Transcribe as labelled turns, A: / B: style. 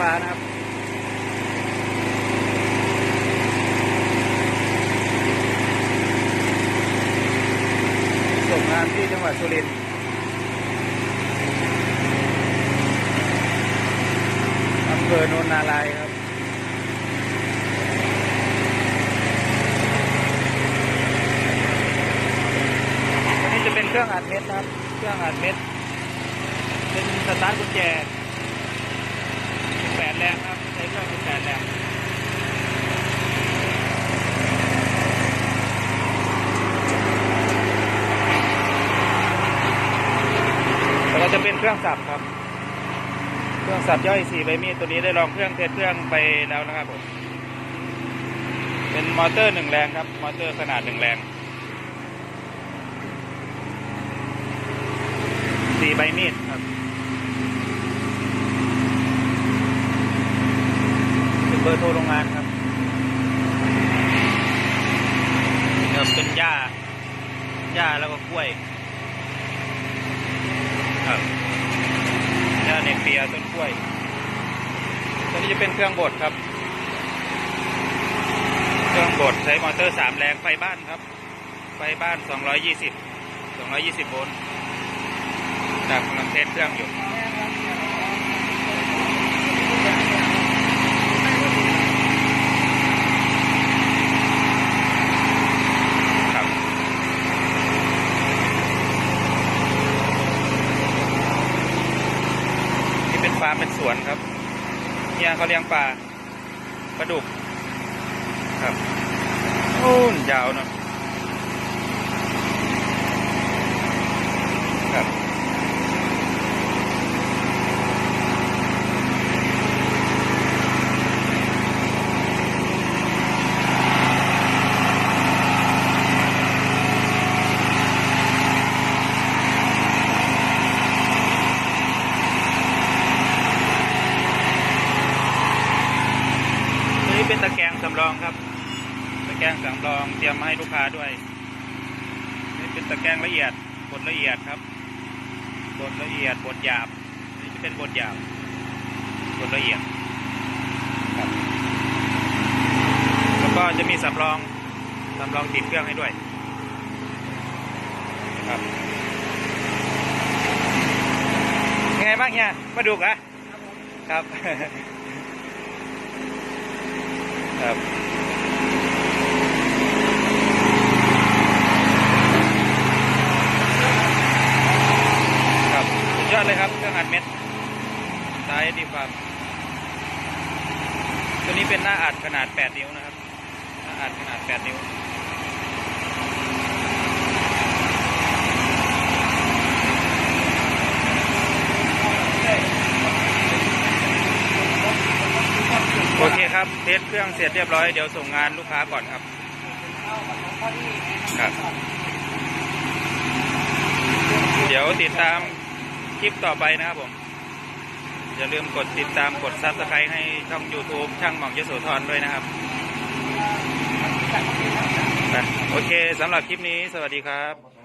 A: ฟ้านะครับส่งงานที่จังหวัดสุรินทร์อำเภอโนนนาลายครับอันนี้จะเป็นเครื่องอัดเม็ดครับ เครื่องอัดเม็ด เป็นสตาร์ทกุญแจ แปดแรงครับใช้เครื่องเป็นแปดแรงแล้วก็จะเป็นเครื่องสับครับ เครื่องสับย่อยสี่ใบมีดตัวนี้ได้ลองเครื่องเทสเครื่องไปแล้วนะครับผม เป็นมอเตอร์หนึ่งแรงครับ มอเตอร์ขนาดหนึ่งแรงสี่ใบมีดครั บเบอร์โทรโรงงานครับครับเป็นหญ้าหญ้าแล้วก็กล้วย ครับหญ้าเนเปียต้นกล้วย ตัวนี้จะเป็นเครื่องบดครับ เครื่องบดใช้มอเตอร์สามแรงไฟบ้านครับ ไฟบ้าน220 220โวลต์ครับกำลังเทสเครื่องอยู่ครับนี่เป็นฟาร์มเป็นสวนครับเนี่ยเขาเลี้ยงปลาปลาดุกครับโอ้นยาวเนาะ เป็นตะแกรงสำรองครับ ตะแกรงสำรองเตรียมมาให้ลูกค้าด้วย นี่เป็นตะแกรงละเอียดบดละเอียดครับบดละเอียดบดหยาบ นี่จะเป็นบดหยาบบดละเอียดครับแล้วก็จะมีสำรองสำรองติดเครื่องให้ด้วยครับยังไงบ้างเฮียมาดูกอะครับ ครับครับสุดยอดเลยครับเครื่องอัดเม็ดสายดีฟาร์มตัวนี้เป็นหน้าอัดขนาด 8 นิ้วนะครับ หน้าอัดขนาด 8 นิ้ว โอเครับเทสเครื่องเสร็จเรียบร้อยเดี๋ยวส่งงานลูกค้าก่อนครับครับ เดี๋ยวติดตามคลิปต่อไปนะครับผม อย่าลืมกดติดตามกดซับสไครต์ให้ช่อง YouTube ช่างหม่อมยโสธรด้วยนะครับ โอเคสำหรับคลิปนี้สวัสดีครับ